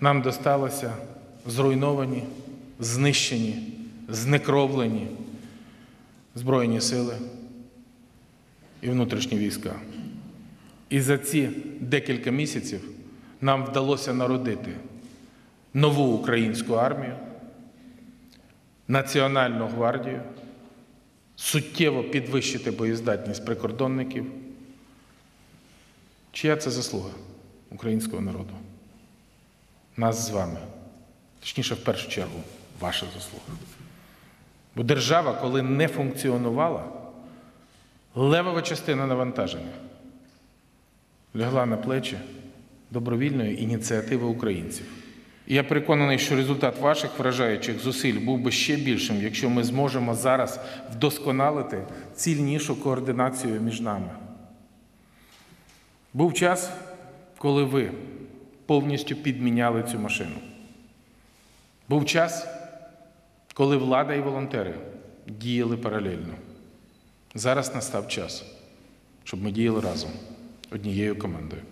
Нам досталося зруйновані, знищені, знекровлені Збройні сили і внутрішні війська. І за ці декілька місяців нам вдалося народити нову українську армію, Національну гвардію, суттєво підвищити боєздатність прикордонників. Чия це заслуга українського народу? Нас з вами. Точніше, в першу чергу, ваша заслуга. Бо держава, коли не функціонувала, левова частина навантаження лягла на плечі добровільної ініціативи українців. І я переконаний, що результат ваших вражаючих зусиль був би ще більшим, якщо ми зможемо зараз вдосконалити цільнішу координацію між нами. Був час, коли ви повністю підміняли цю машину. Був час, коли влада і волонтери діяли паралельно. Зараз настав час, щоб ми діяли разом однією командою.